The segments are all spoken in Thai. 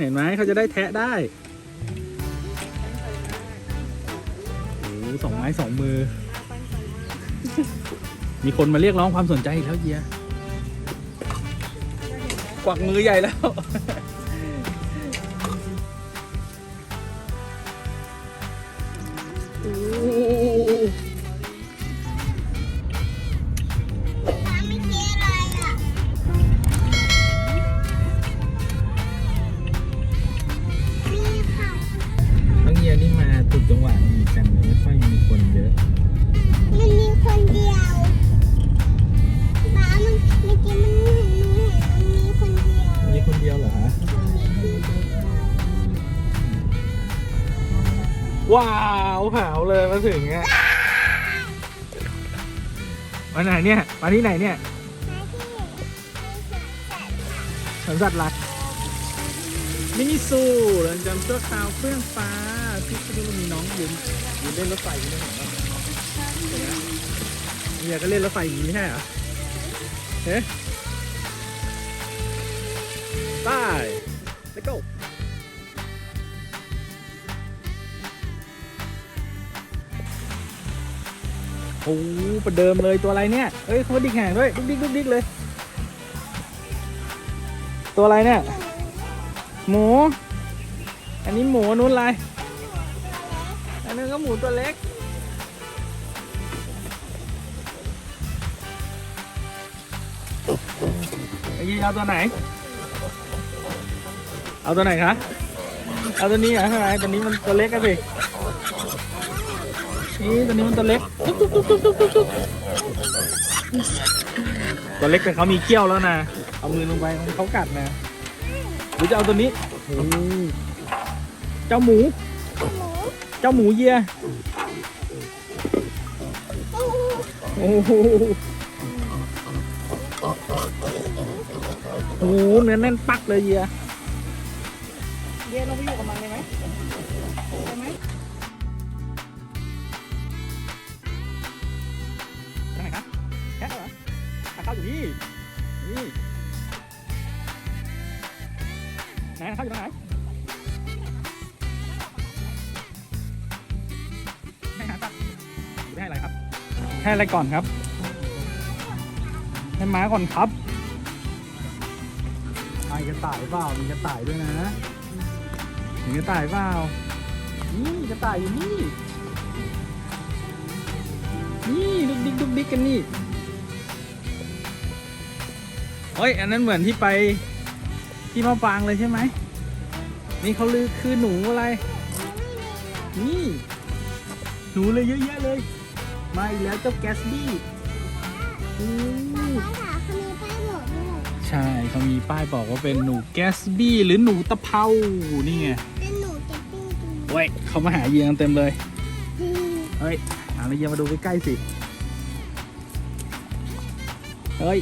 เห็นไหมเขาจะได้แทะได้โอ้โหสองไม้สองมือ มีคนมาเรียกร้องความสนใจอีกแล้วเยียกวักมือใหญ่แล้ว ว้าวหาวเลยมาถึงเนี่ยมาไหนเนี่ยมาที่ไหนเนี่ยสวนสัตว์สัตว์รักมินิซูเรือนจำชั่วคราวเครื่องฟ้าที่ที่มีน้องยืนยืนเล่นรถไฟอยู่นี่เห็นปะเห็นไหมเนี่ยก็เล่นรถไฟอย่างนี้ใช่เหรอเฮ้ไป let's go โอ้โหประเดิมเลยตัวอะไรเนี่ยเฮ้ยเขาดิกแห่งด้วยดุกดิกดุกดิกเลย ตัวอะไรเนี่ย หมู อันนี้หมูนู้นอะไร อันนู้นก็หมูตัวเล็ก ไอ้ยีเอาตัวไหน เอาตัวไหนคะ เอาตัวนี้เหรอทำไมตัวนี้มันตัวเล็กอะสิ นี่ตัวนี้มันตัวเล็กตุ๊กตุ๊กตุ๊กตุ๊กตุ๊กตุ๊กตัวเล็กแต่เขามีเขี้ยวแล้วนะ เอามือลงไปมันเขากัดนะ หรือจะเอาตัวนี้โอ้โหเจ้าหมูหมู เจ้าหมูเยียโอ้โหโอ้โหโอ้โหเนื้อแน่นปักเลยเยียเย็นเราไปอยู่กับมันเลย ข้าอยู่ตรงไหนให้หาตัดหรือให้อะไรครับ ให้อะไรก่อนครับ ให้ม้าก่อนครับไอ้กระต่ายเปล่ามีกระต่ายด้วยนะมีกระต่ายเปล่านี่กระต่ายอยู่นี่ นี่ดุกดิกดุกดิกกันนี่เฮ้ย อันนั้นเหมือนที่ไปที่มะปางเลยใช่ไหม นี่เขาลือคือหนูอะไร นี่ หนูเลยเยอะแยะเลย มาอีกแล้วเจ้าแกสบี้อู้ป้าถามเขามีป้ายบอกด้วยใช่เขามีป้ายบอกว่าเป็นหนูแกสบี้หรือหนูตะเภานี่ไงเป็นหนูจะปิ้งกินเว้ยเขามาหาเยียงเต็มเลยอืมเฮ้ยเอาละเยียงมาดูใกล้ๆสิเฮ้ย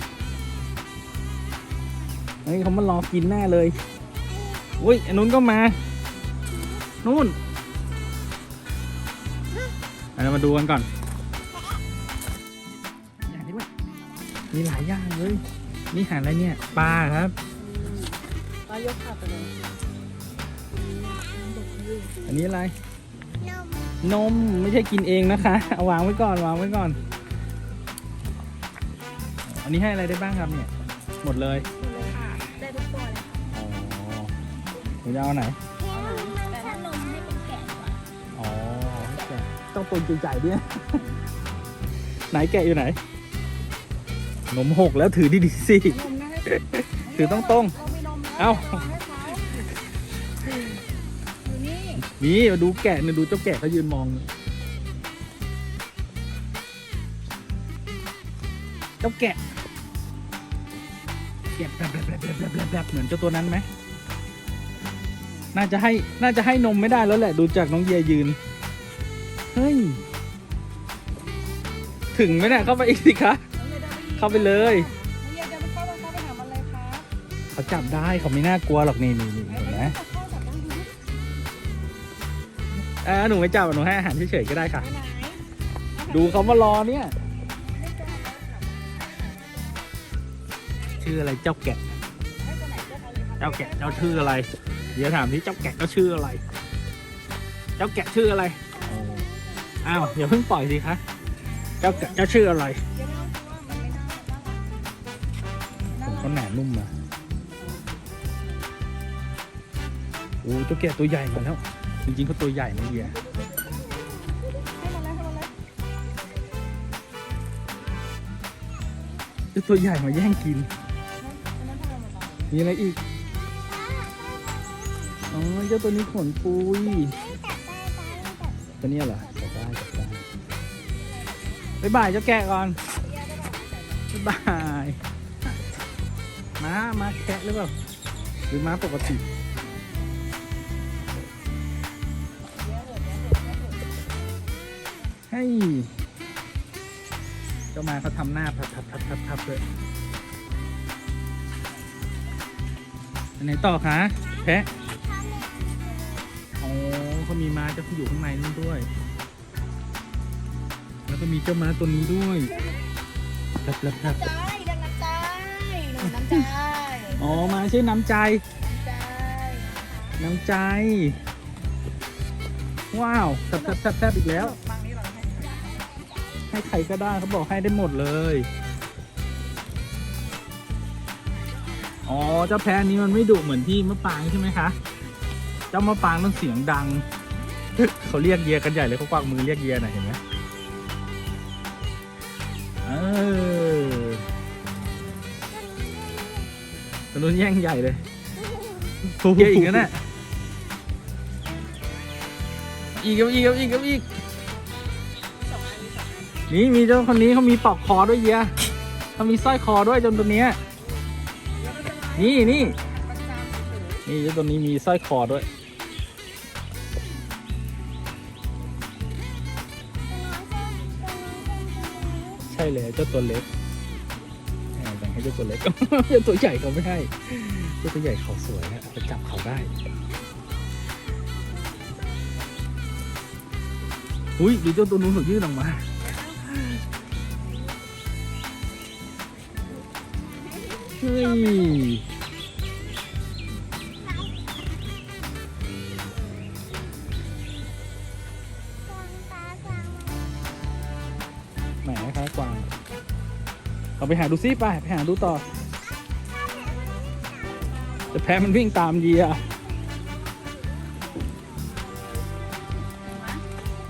เฮ้ยเขามารอกินแน่เลย อุ้ยอันนู้นก็มา นู่นเรามาดูกันก่อน อย่างนี้ด้วยมีหลายอย่างเลย นี่หาอะไรเนี่ย ปลาครับมายกขาไปเลย อันนี้อะไรนมนม ไม่ใช่กินเองนะคะ เอาวางไว้ก่อน วางไว้ก่อน อันนี้ให้อะไรได้บ้างครับเนี่ย หมดเลย นูจะเอาไหน แต่ถ้านมให้เป็นแกะดีกว่าอ๋อแกะต้องตัวใหญ่ๆด้วย ไหนแกะอยู่ไหน นมหกแล้วถือดีๆสิ นมนะให้ถือต้องตรง เรามีนมแล้วเอ้าวงให้เขาอยู่นี่นี่มาดูแกะเนี่ยดูเจ้าแกะเขายืนมอง เจ้าแกะแกะแบบแบบแบบแบบแบบแบบแบบเหมือนเจ้าตัวนั้นไหม น่าจะให้น่าจะให้นมไม่ได้แล้วแหละดูจากน้องเยียยืน เฮ้ย ถึงไหมเนี่ยเข้าไปอีกสิคะ เข้าไปเลย เย็นจะไปเข้าไปเข้าไปหามันเลยครับเขาจับได้เขาไม่น่ากลัวหรอกนี่นี่นี่เห็นไหมเข้าจับได้ไหมอ่าหนูไม่จับหนูให้อาหารเฉยๆก็ได้ค่ะไปไหนดูเขามารอเนี่ย ชื่ออะไรเจ้าแกะให้ตัวไหนเลือกเอาเลยครับเจ้าแกะเจ้าชื่ออะไร เดี๋ยวถามที่เจ้าแกะเจ้าชื่ออะไร เจ้าแกะชื่ออะไร อ้าวอย่าเพิ่งปล่อยสิคะ เจ้าแกะเจ้าชื่ออะไรผมเขาหนานุ่มมาโอ้เจ้าแกะตัวใหญ่มาแล้ว จริงๆเขาตัวใหญ่นะเฮียให้มันเลยเจ้าตัวใหญ่มาแย่งกินอันนั้นทำไมมันต่างมีอะไรอีก อ๋อเจ้าตัวนี้ขนปุยตัวนี้เหรอจับได้จับได้บ๊ายบายเจ้าแกะก่อนบ๊ายบายม้าม้าแคะหรือเปล่าหรือม้าปกติเฮ้เจ้ามาเขาทำหน้าพับพับพับพับพับเลยอันไหนต่อคะแพะ มีม้าเจ้าที่อยู่ข้างในนี่ด้วย แล้วก็มีเจ้าม้าตัวนี้ด้วยรับรับรับใจดังน้ำใจหนูน้ำใจอ๋อมาชื่อน้ำใจใจ น้ำใจ ว้าวแทบแทบแทบแทบอีกแล้วบางนี้เราให้ให้ใครก็ได้เขาบอกให้ได้หมดเลยอ๋อเจ้าแพ้นี้มันไม่ดุเหมือนที่มะปรางใช่ไหมคะ เจ้ามะปรางต้องเสียงดัง เขาเรียกเยียกันใหญ่เลยเขากวักมือเรียกเยียหน่อยเห็นไหมเออตอนนู้นแย่งใหญ่เลยเยียอีกแล้วน่ะอีกครับอีกครับอีกครับอีกนี่มีเจ้าคนนี้เขามีปลอกคอด้วยเยียเขามีสร้อยคอด้วยจนตัวเนี้ยนี่นี่นี่เจ้าตัวนี้มีสร้อยคอด้วย ช่เลยเจ้าตัวเล็กแบ่งให้เจ้าตัวเล็กเจ้าตัวใหญ่เขาไม่ให้เจ้าตัวใหญ่เขาสวยนะไปจับเขาได้อุ้ยดูเจ้าตัวนู้นเขายืดออกมาเฮ้ย ไปหาดูซิไปไปหาดูต่อ จะแพ้มันวิ่งตามเยีย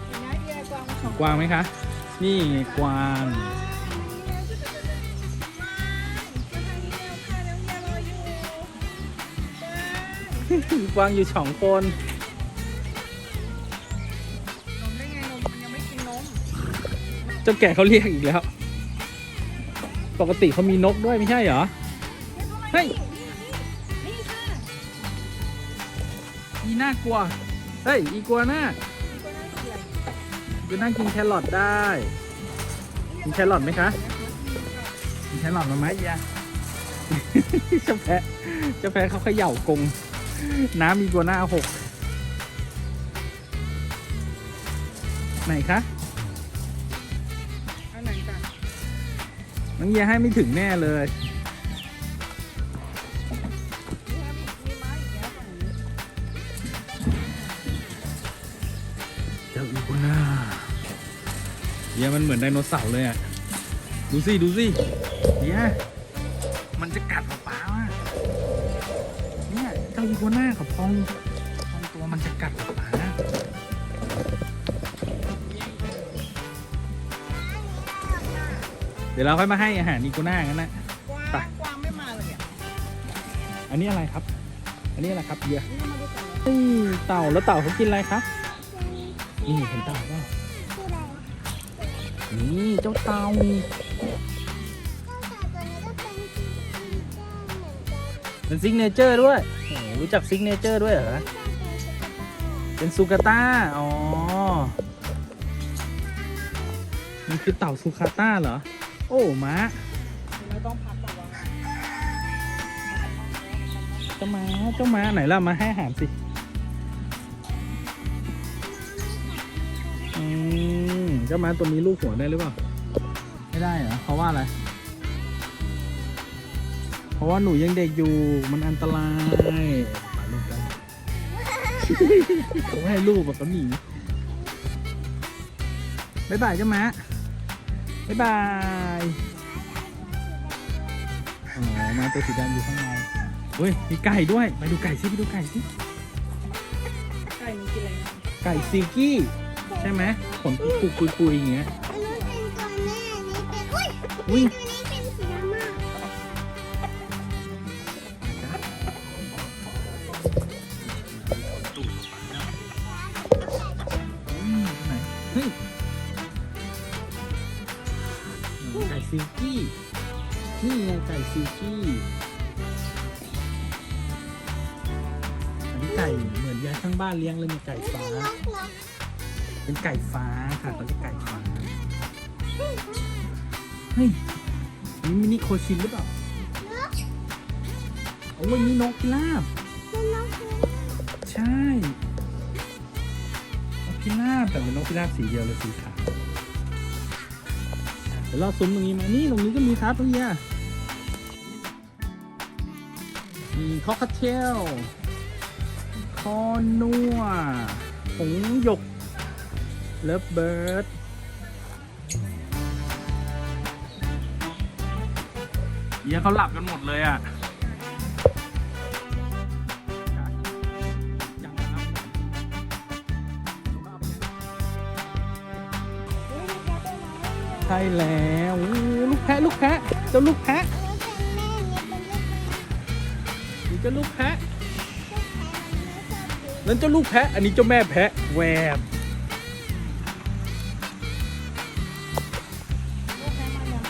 เห็นไหมเอียกวางสองกวางไหมคะ นี่ไงกวางกวางอยู่สองคนนมได้ไงนมมันยังไม่กินนมเจ้าแก่เขาเรียกอีกแล้ว ปกติเขามีนกด้วยไม่ใช่เหรอ เฮ้ย นี่ค่ะอีน่ากลัว เฮ้ย อีกลัวน่าจะนั่งกินแครอทได้ กินแครอทไหมคะ กินแครอทมาไหมยะ เจ้าแพะเจ้าแพะเขาเขย่ากรงน้ำอีกัวน่าหก ไหนคะ น้องเยียให้ไม่ถึงแน่เลย เจ้าอีกัวน่าเยียมันเหมือนไดโนเสาร์เลยอะ ดูสิ ดูสิเยียมันจะกัดป๊าๆอะเนี่ยเจ้าอีกัวน่ากับพองพองตัวมันจะกัด ดี๋ยวเราค่อยมาให้อาหารอีกัวน่ากันนะกวางไปกวางไม่มาเลยอะอันนี้อะไรครับ อันนี้อะไรครับเยียนี่มาดูกันเลยเฮ้ยเต่าแล้วเต่าเขากินอะไรคะนี่เห็นเต่าเปล่านี่เจ้าเต่าเป็นซิกเนเจอร์ด้วยโอ้โหรู้จักซิกเนเจอร์ด้วยเหรอเป็นซูกาต้าอ๋อมันคือเต่าซูคาต้าเหรอ โอ้ม้าไม่ต้องพักแต่ว่าเจ้าม้าเจ้าม้าไหนล่ะมาให้อาหารสิอืมเจ้าม้าตัวนี้ลูกหัวได้หรือเปล่าไม่ได้เหรอเพราะว่าอะไรเพราะว่าหนูยังเด็กอยู่มันอันตรายมาลูกกันเขาไม่ให้ลูกแบบเขาหนีบ๊ายบายเจ้าแม่ บ๊ายบายอ๋อมาตัวสีดำอยู่ข้างในเฮ้ยมีไก่ด้วยไปดูไก่สิไปดูไก่สิไก่มันกินอะไรนะไก่ซิลกี้ใช่ไหมขนปุกปุยปุยๆอย่างเงี้ยอันนู้นเป็นตัวแม่อันนี้เป็นอุ้ยอุ้ยตัวนี้ ไก่ฟ้า เป็นไก่ฟ้าค่ะเขาเรียกไก่ฟ้า เฮ้ย นี่มินิโคชินหรือเปล่าอกโอ้ยมีนกพิราบเป็นล็อกใช่ นกพิราบแต่เป็นนกพิราบสีเดียวเลยสีขาวเดี๋ยวเราซุ้มตรงนี้มา นี่ตรงนี้ก็มีครับตรงเนี้ยมีคอคเทล อนัวผงหยก เลิฟเบิร์ดเฮียเขาหลับกันหมดเลยอะใช่แล้วลูกแพะลูกแพะเจ้าลูกแพะลูกแพะนี่เจ้าลูกแพะ นั่นเจ้าลูกแพะ อันนี้เจ้าแม่แพะแวบลูกแม่มายัง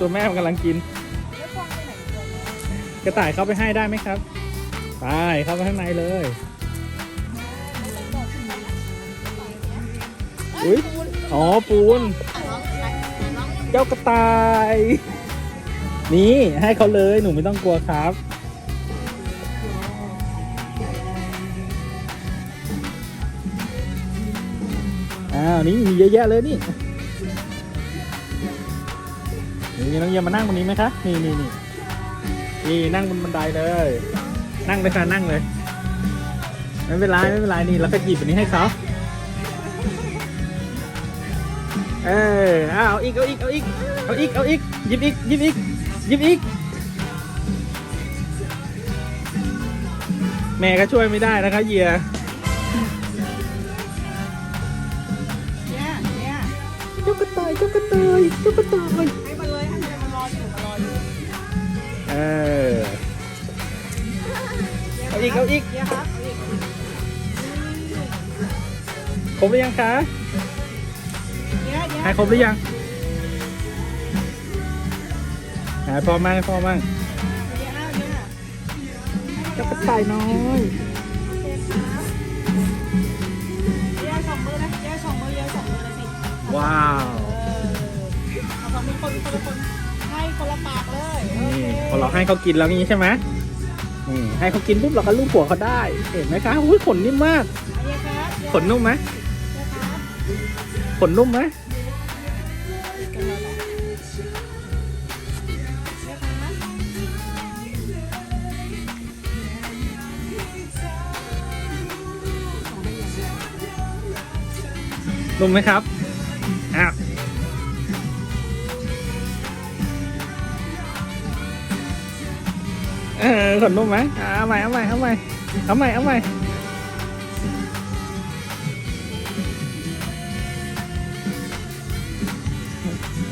ตัวแม่มันกำลังกินแล้วกวางไปไหนตัวแม่กระต่ายเข้าไปให้ได้ไหมครับไปเข้าไปข้างในเลย อุ้ยอ๋อปูน เจ้ากระต่าย นี่ให้เขาเลยหนูไม่ต้องกลัวครับ อ้าวนี่มีเยอะแยะเลยนี่นี่น้องเยี่ยมมานั่งตรงนี้ไหมคะนี่นี่นี่นี่นั่งบนบันไดเลย นั่งเลยค่ะนั่งเลย ไม่เป็นไรไม่เป็นไรนี่เราก็หยิบอันนี้ให้เขา เออเอาอีก เอาอีก เอาอีก เอาอีก เอาอีก ยิบอีก ยิบอีก ยิบอีก แม่ก็ช่วยไม่ได้นะคะเหยียเนี่ยเนี่ยเจ้ากระต่ายเจ้ากระต่ายเจ้ากระต่ายให้มันเลยให้มันมารออยู่มารออยู่เออ เอาอีก เอาอีก เนี่ยครับเอาอีกครบหรือยังคะ เนี่ยครบหรือยังหายพอมั่งพอมั่งเนี่ยจ้ากระต่ายน้อยเย้สองมือนะเย้สองมือเย้สองมือเลยสิว้าวเอาสองมือคนคนละคนให้คนละปากเลยนี่พอเราให้เขากินแล้วนี้ใช่ไหมนี่ให้เขากินปุ๊บเราก็ลูบหัวเขาได้เห็นไหมคะอุ้ยขนนิ่มมากขนนุ่มไหมขนนุ่มไหม นุ่มไหมครับอ้าวเออขนนุ่มไหมอ่าเอาใหม่เอาใหม่เอาใหม่เอาใหม่เอาใหม่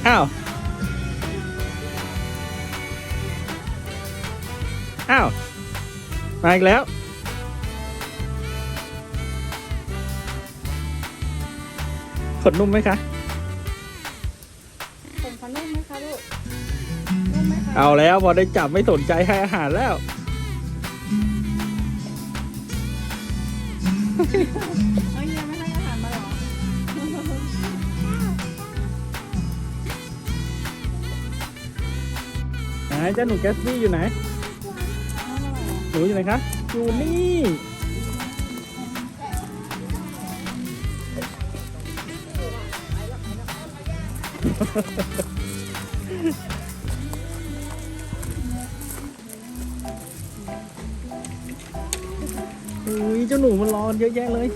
อ้าว อ้าว มาอีกแล้ว ขนนุ่มไหมคะผมขอนุ่มไหมคะลูกนุ่มไหมคะเอาแล้วพอได้จับไม่สนใจให้อาหารแล้ว เอ้ยยังไม่ให้อาหารมาเหรอไหนเจ้าหนูแกสบี้อยู่ไหน หนูอยู่ไหนคะ อยู่นี่ อุ้ยเจ้าหนูมันรอเยอะแยะเลย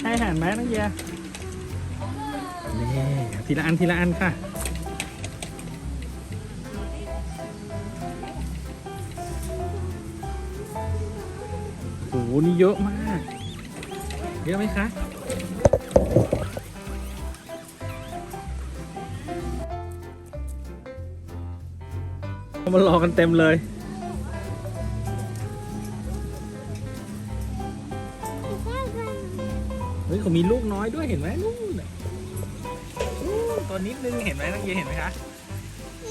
ให้อาหารไหมน้องเยียนี่ทีละอันทีละอันค่ะโอ้โหนี่เยอะมาก เยอะไหมคะ มารอกันเต็มเลย เฮ้ยเขามีลูกน้อยด้วยเห็นไหมนู่นน่ะนู่นตัวนิดนึงเห็นไหมนักเรียนเห็นไหมคะ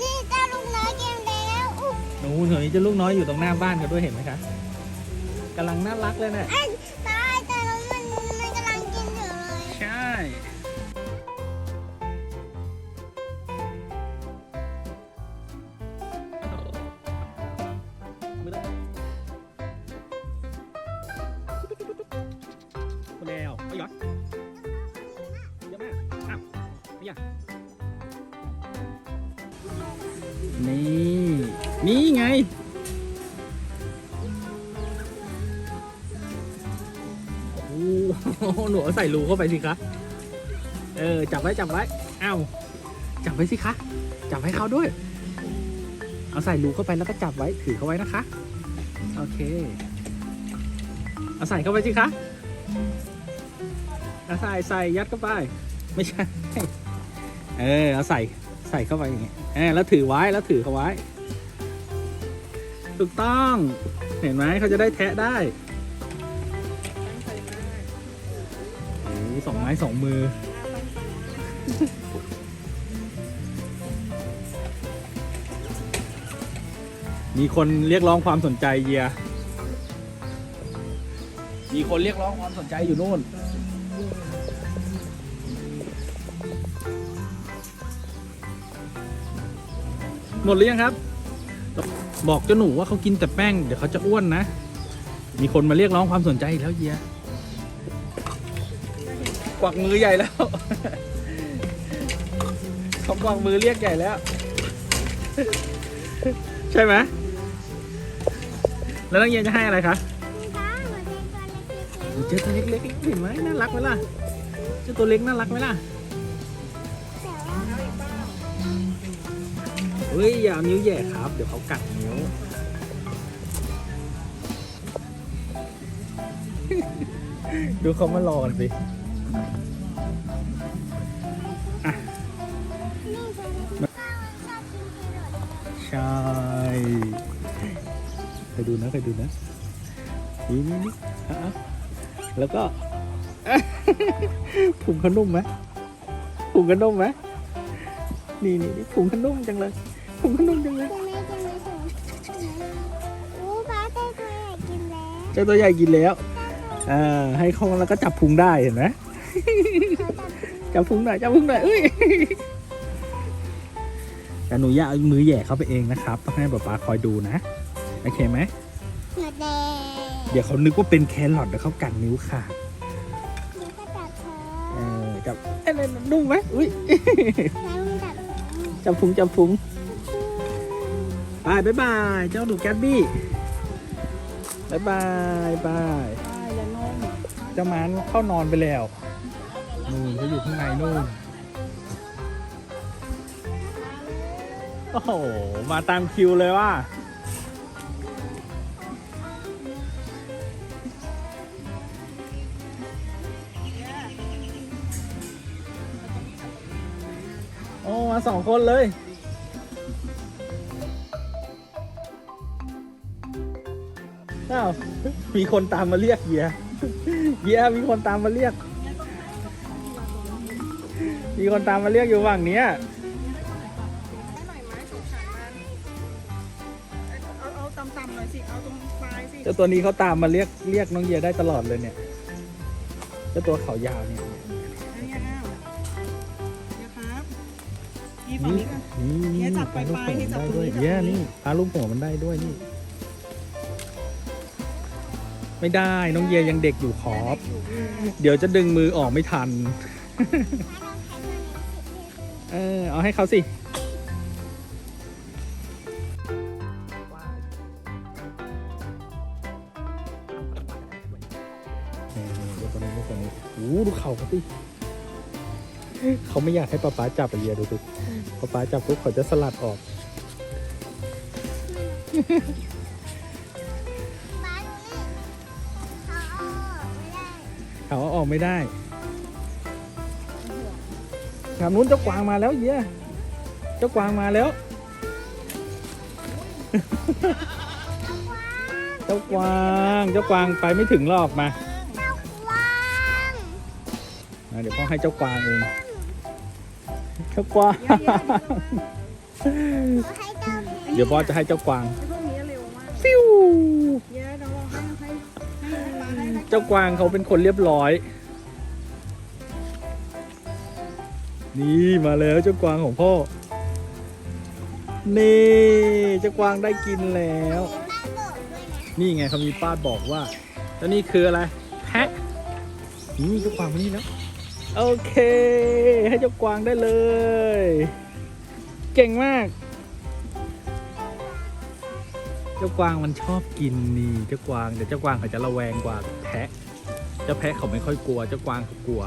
นี่เจ้าลูกน้อยเกมแล้วอุ๊ยหนูตัวนี้จะลูกน้อยอยู่ตรงหน้าบ้านกันด้วยเห็นไหมคะกำลังน่ารักเลยเนี่ยไอ้ต หหนูเอาใส่รูเข้าไปสิคะ เออ จับไว้จับไว้เอ้าจับไว้สิคะ จับให้เขาด้วย เอาใส่รูเข้าไปแล้วก็จับไว้ถือเขาไว้นะคะ โอเค เอาใส่เข้าไปสิคะเอาใส่ใส่ยัดเข้าไป ไม่ใช่ เออ เอาใส่ใส่เข้าไปอย่างเงี้ยเออแล้วถือไว้แล้วถือเขาไว้ ถูกต้อง เห็นไหมเขาจะได้แทะได้ สองไม้สองมือ มีคนเรียกร้องความสนใจเยีย มีคนเรียกร้องความสนใจอยู่นู่น หมดหรือยังครับ บอกเจ้าหนูว่าเขากินแต่แป้ง เดี๋ยวเขาจะอ้วนนะ มีคนมาเรียกร้องความสนใจอีกแล้วเยีย กวักมือใหญ่แล้วเขากวักมือเรียกใหญ่แล้ว ใช่ไหมแล้วนักเรียนจะให้อะไรคะมีท้าหัวใจตัวเล็กๆเจอตัวเล็กๆเห็นไหมน่ารักไหมล่ะเจ้าตัวเล็กน่ารักไหมล่ะแต่ว่าเฮ้ยอย่าเอานิ้วแหย่ครับ เดี๋ยวเขากัดนิ้วดูเขามารอกันสิ นี่ตัวเล็กๆป้าชอบกินแครอทใช่เคยดูนะเคยดูนะ นี่นี่นี่อะอะแล้วก็ผุงขนุ่มไหมผุงขนุ่มไหมนี่นี่นี่ผุงขนุ่มจังเลยผุงขนุ่มจังเลยตัวเล็กตัวเล็กตัวเล็กโอ้ป้าได้ตัวใหญ่กินแล้วเจ้าตัวใหญ่กินแล้ว อ่า ให้เขาแล้วก็จับพุงได้เห็นไหม จับพุงหน่อยจับพุงหน่อยเอ้ยแต่หนูอย่าเอามือแหย่เข้าไปเองนะครับ ต้องให้ป๊าป๊าคอยดูนะ โอเคไหม หนวดแดงเดี๋ยวเขานึกว่าเป็นแครอทเดี๋ยวเขากัดนิ้วขาดนี่ก็จับเธเอออจับเอ้ยนุ่มไหมอุ้ย แล้วมันจับจับพุงจับพุงบายบายบาย เจ้าหนูแกตบี้บายบายบายใช่แล้วนม เจ้ามันเข้านอนไปแล้ว นู่นเขาอยู่ข้างในนู่น โอ้โห มาตามคิวเลยว่า โอ้ มาสองคนเลยอ้าวมีคนตามมาเรียกเยียเยียมีคนตามมาเรียก มีคนตามมาเรียกอยู่ฝั่งเนี้ยให้หน่อยไหมสงสารมันเอาเอาต่ำๆหน่อยสิ เอาตรงปลายสิ เจ้าตัวนี้เขาตามมาเรียกเรียกน้องเยียได้ตลอดเลยเนี่ยเจ้าตัวเขายาวเนี่ยอันนี้อ้าวนะครับนี่ฝั่งนี่นี้กันนี่เนี่นี่ยจับปลาลูกปลายหัวๆมันได้จับตรงด้วยนี้จับเย้ตรงนี้นี่ปลาลูกหัวมันได้ด้วยนี่ ไม่ได้น้องเยียยังเด็กอยู่ขอบ เดี๋ยวจะดึงมือออกไม่ทันถ้าเรา เออ เอาให้เขาสินี่ๆดูตัวนี้ดูตัวนี้โอ้โหดูเข่าเขาสิเขาไม่อยากให้ป๊าป๊าจับอะเยียดูสิป๊าป๊าจับปุ๊บเขาจะสลัดออกบ้านนี่เขาเอาออกไม่ได้ ทางนู้นเจ้ากวางมาแล้วเยียเจ้ากวางมาแล้ว เจ้ากวาง เจ้ากวางไปไม่ถึงหรอกมาเจ้ากวางอะเดี๋ยวพ่อให้เจ้ากวางเองเจ้ากวางเยอะๆเดี๋ยวระวังขอให้เจ้าแพ้เดี๋ยวพ่อจะให้เจ้ากวางไอ้พวกนี้เร็วมากฟิวเยอะเดี๋ยวเราให้ให้ให้มาให้ให้เจ้ากวางเขาเป็นคนเรียบร้อย นี่มาแล้วเจ้ากวางของพ่อ นี่เจ้ากวางได้กินแล้วบ้านบอกด้วยนะนี่ไงเขามีป้ายบอกว่าแล้วนี่คืออะไร แพะนี่เจ้ากวางมานี่แล้ว โอเค ให้เจ้ากวางได้เลย เก่งมาก เจ้ากวางมันชอบกินนี่เจ้ากวางแต่เจ้ากวางเขาจะระแวงกว่าแพะ เจ้าแพะเขาไม่ค่อยกลัว เจ้ากวางเขากลัว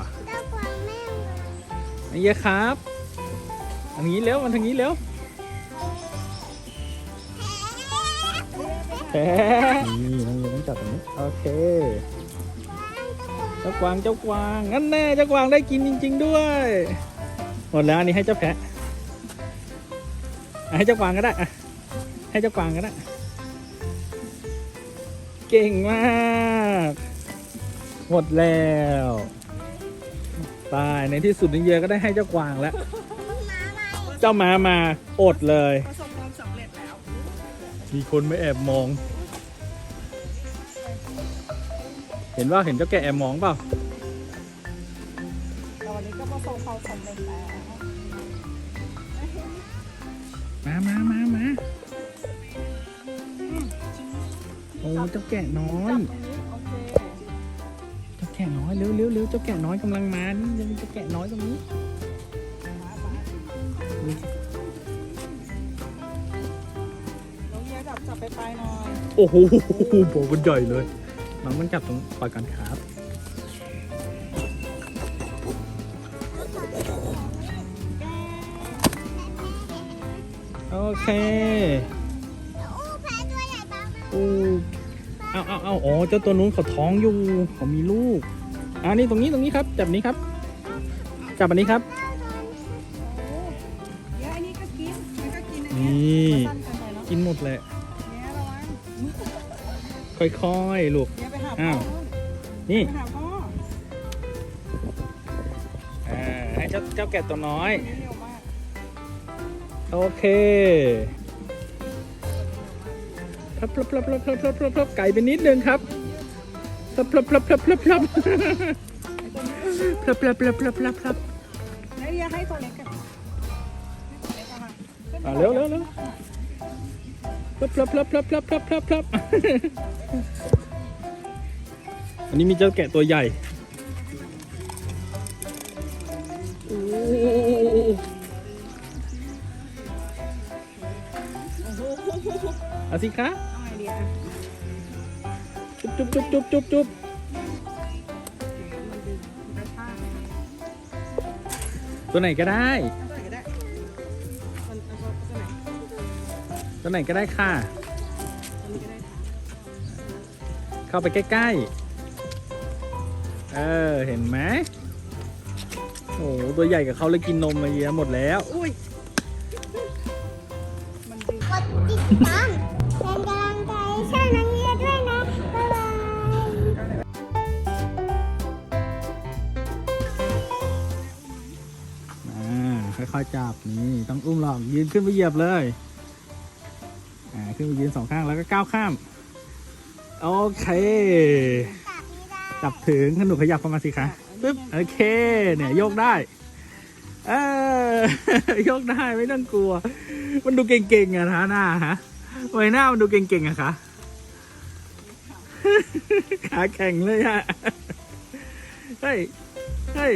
อ้เหี้ครับอันนี้เร็วมันทางนี้เร็วแพะนี่น้องเยต้องจับตรงนี้โอเค เจ้ากวางเจ้ากวางงั้นแน่เจ้ากวางได้กินจริง ๆ ด้วย หมดแล้วอันนี้ให้เจ้าแพะให้เจ้ากวางก็ได้อะให้เจ้ากวางก็ได้เก่งมาก หมดแล้ว ตายในที่สุดนิเยก็ได้ให้เจ้ากวางแล้วมาใหม่เจ้าหมามาอดเลย ประสบความสำเร็จแล้ว มีคนไม่แอบมอง เห็นว่าเห็นเจ้าแกะแอบมองเปล่าแต่วันนี้ก็ประสบความสำเร็จแล้วมามามามาโอ้เจ้าแกะน้อย จับ เร็วเร็วเร็วเจ้าแกะน้อยกำลังมานี่ยังมีเจ้าแกะน้อยตรงนี้น้องเยียจับจับไปปลายหน่อยโอ้โหบอกมันใหญ่เลยน้องมันจับตรงปล่อยกันครับโอเคอู้แพ้ตัวใหญ่บ้างอู้เอาเอาเอาอ๋อเจ้าตัวนู้นเขาท้องอยู่เขามีลูก อันนี้ตรงนี้ตรงนี้ครับ จับนี้ครับ จับอันนี้ครับ เดี๋ยวอันนี้ก็กินมันก็กินนี่กินหมดแหละค่อยๆ ลูก เดี๋ยวไปหาพ่อ้าวนี่ให้เจ้าแกะตัวน้อยโอเคพับพลับพลับพลับพลับพลับพลับไก่ไปนิดนึงครับ พลับพลับพลับพลับพลับพลับพลับพลับพลับพลับพลับพลับแล้วเยียให้ตัวเล็กกันให้ตัวเล็กอะค่ะขึ้นอ่าเร็วเร็วเร็วพลับพลับพลับพลับพลับพลับพลับพลับอันนี้มีเจ้าแกะตัวใหญ่โอ้หเอาสิคะไงดีอะ จุ๊บจุ๊บจุ๊บจุ๊บจุ๊บตัวไหนก็ได้ตัวไหนก็ได้ค่ะ เข้าไปใกล้ๆ เออ เห็นไหมโอ้ตัวใหญ่กับเขาเลยกินนมมาเยอะหมดแล้ว อุ้ย มันดึง ค่อยๆจับนี่ต้องอุ้มหลอกยืนขึ้นไปเหยียบเลย อ่าขึ้นไปยืนสองข้างแล้วก็ก้าวข้าม โอเค จับไม่ได้จับถึงขนุขยับเข้ามาสิคะปึ๊บโอเค เนี่ยโยกได้ เออ โยกได้ไม่ต้องกลัว มันดูเก่งๆอะนะหน้าฮะไว้หน้ามันดูเก่งๆอะคะขาแข็งเลยอะเฮ้ยเฮ้ย